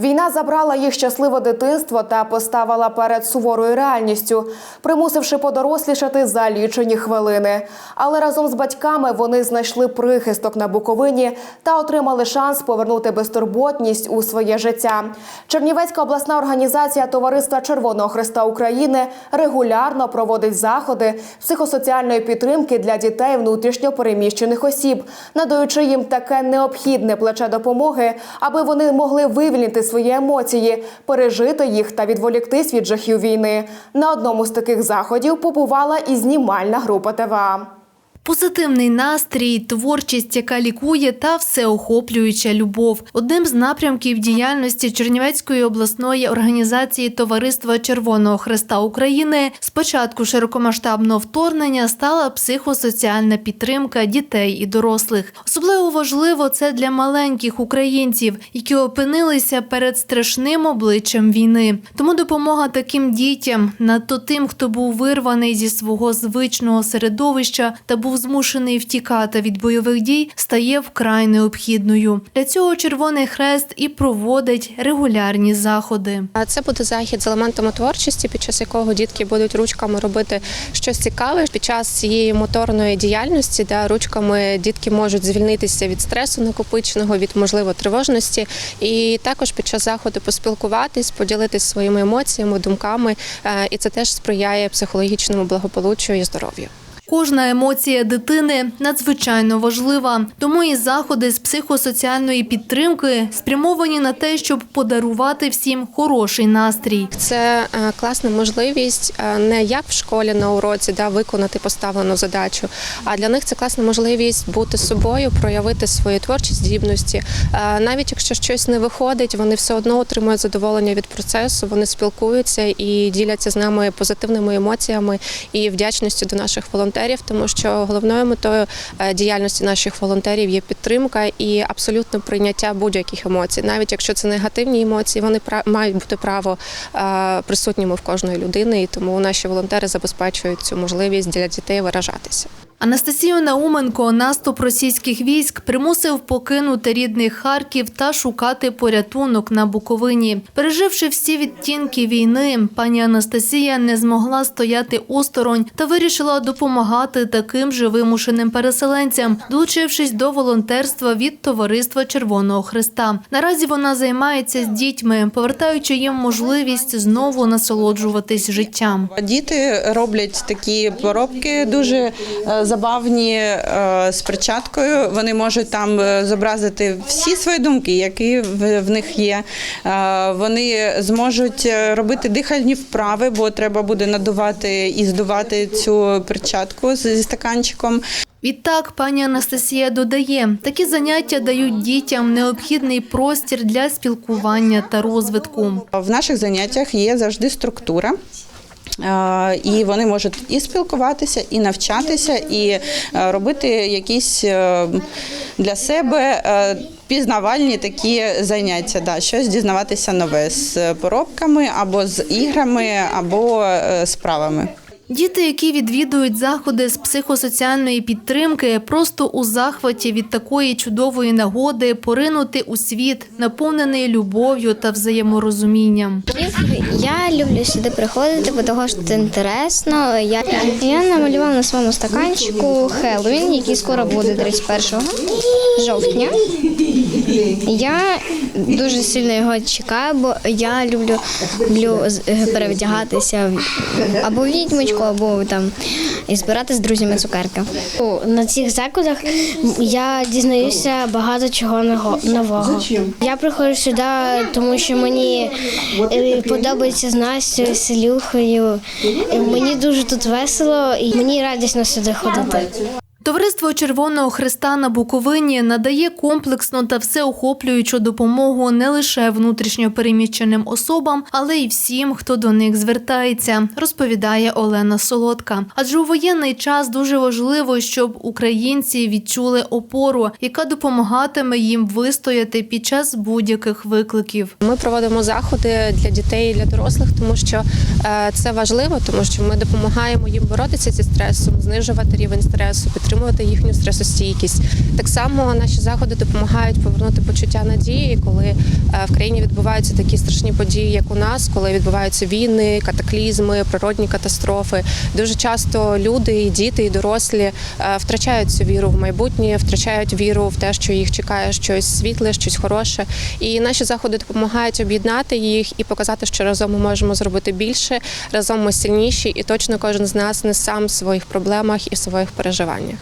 Війна забрала їх щасливе дитинство та поставила перед суворою реальністю, примусивши подорослішати за лічені хвилини. Але разом з батьками вони знайшли прихисток на Буковині та отримали шанс повернути безтурботність у своє життя. Чернівецька обласна організація Товариства Червоного Христа України регулярно проводить заходи психосоціальної підтримки для дітей внутрішньо переміщених осіб, надаючи їм таке необхідне плече допомоги, аби вони могли вивільнити свої емоції, пережити їх та відволіктись від жахів війни. На одному з таких заходів побувала і знімальна група ТВА. Позитивний настрій, творчість, яка лікує, та всеохоплююча любов. Одним з напрямків діяльності Чернівецької обласної організації Товариства Червоного Христа України з початку широкомасштабного вторгнення стала психосоціальна підтримка дітей і дорослих. Особливо важливо це для маленьких українців, які опинилися перед страшним обличчям війни. Тому допомога таким дітям, надто тим, хто був вирваний зі свого звичного середовища та був змушений втікати від бойових дій, стає вкрай необхідною. Для цього Червоний Хрест і проводить регулярні заходи. Це буде захід з елементами творчості, під час якого дітки будуть ручками робити щось цікаве. Під час цієї моторної діяльності, де ручками дітки можуть звільнитися від стресу накопиченого, від можливо тривожності, і також під час заходу поспілкуватись, поділитись своїми емоціями, думками, Е, і це теж сприяє психологічному благополуччю і здоров'ю. Кожна емоція дитини надзвичайно важлива, тому і заходи з психосоціальної підтримки спрямовані на те, щоб подарувати всім хороший настрій. Це е, класна можливість е, не як в школі на уроці, да, виконати поставлену задачу, а для них це класна можливість бути собою, проявити свої творчі здібності. Е, Навіть якщо щось не виходить, вони все одно отримують задоволення від процесу, вони спілкуються і діляться з нами позитивними емоціями і вдячністю до наших волонтерів, тому що головною метою е, діяльності наших волонтерів є підтримка і абсолютне прийняття будь-яких емоцій, навіть якщо це негативні емоції, вони мають бути право е, присутніми в кожної людини, і тому наші волонтери забезпечують цю можливість для дітей виражатися. Анастасію Науменко наступ російських військ примусив покинути рідний Харків та шукати порятунок на Буковині. Переживши всі відтінки війни, пані Анастасія не змогла стояти осторонь та вирішила допомагати таким же вимушеним переселенцям, долучившись до волонтерства від Товариства Червоного Христа. Наразі вона займається з дітьми, повертаючи їм можливість знову насолоджуватись життям. Діти роблять такі поробки дуже е, забавні е, з перчаткою. Вони можуть там е, зобразити всі свої думки, які в них є. Е, Вони зможуть е, робити дихальні вправи, бо треба буде надувати і здувати цю перчатку зі стаканчиком. Відтак, пані Анастасія додає, такі заняття дають дітям необхідний простір для спілкування та розвитку. В наших заняттях є завжди структура. Е, І вони можуть і спілкуватися, і навчатися, і е, робити якісь е, для себе пізнавальні такі заняття, да, щось дізнаватися нове з поробками або з іграми, або справами. Діти, які відвідують заходи з психосоціальної підтримки, просто у захваті від такої чудової нагоди поринути у світ, наповнений любов'ю та взаєморозумінням. Я люблю сюди приходити, бо того що це інтересно. Я, я намалювала на своєму стаканчику Хеллоуін, який скоро буде 31 жовтня. Я дуже сильно його чекаю, бо я люблю, люблю з- перевдягатися або в відьмочку, або там і збирати з друзями цукерки. На цих закладах я дізнаюся багато чого нового- нового. Я приходжу сюди, тому що мені е, подобається з Настю, з Ілюхою. Е, Мені дуже тут весело і мені радісно сюди ходити. Товариство Червоного Христа на Буковині надає комплексну та всеохоплюючу допомогу не лише внутрішньо переміщеним особам, але й всім, хто до них звертається, розповідає Олена Солодка. Адже у воєнний час дуже важливо, щоб українці відчули опору, яка допомагатиме їм вистояти під час будь-яких викликів. Ми проводимо заходи для дітей і для дорослих, тому що е, це важливо, тому що ми допомагаємо їм боротися зі стресом, знижувати рівень стресу, підтримувати підтримувати їхню стресостійкість. Так само наші заходи допомагають повернути почуття надії, коли е, в країні відбуваються такі страшні події, як у нас, коли відбуваються війни, катаклізми, природні катастрофи. Дуже часто люди, і діти, і дорослі е, втрачають цю віру в майбутнє, втрачають віру в те, що їх чекає щось світле, щось хороше. І наші заходи допомагають об'єднати їх і показати, що разом ми можемо зробити більше, разом ми сильніші, і точно кожен з нас не сам в своїх проблемах і в своїх переживаннях.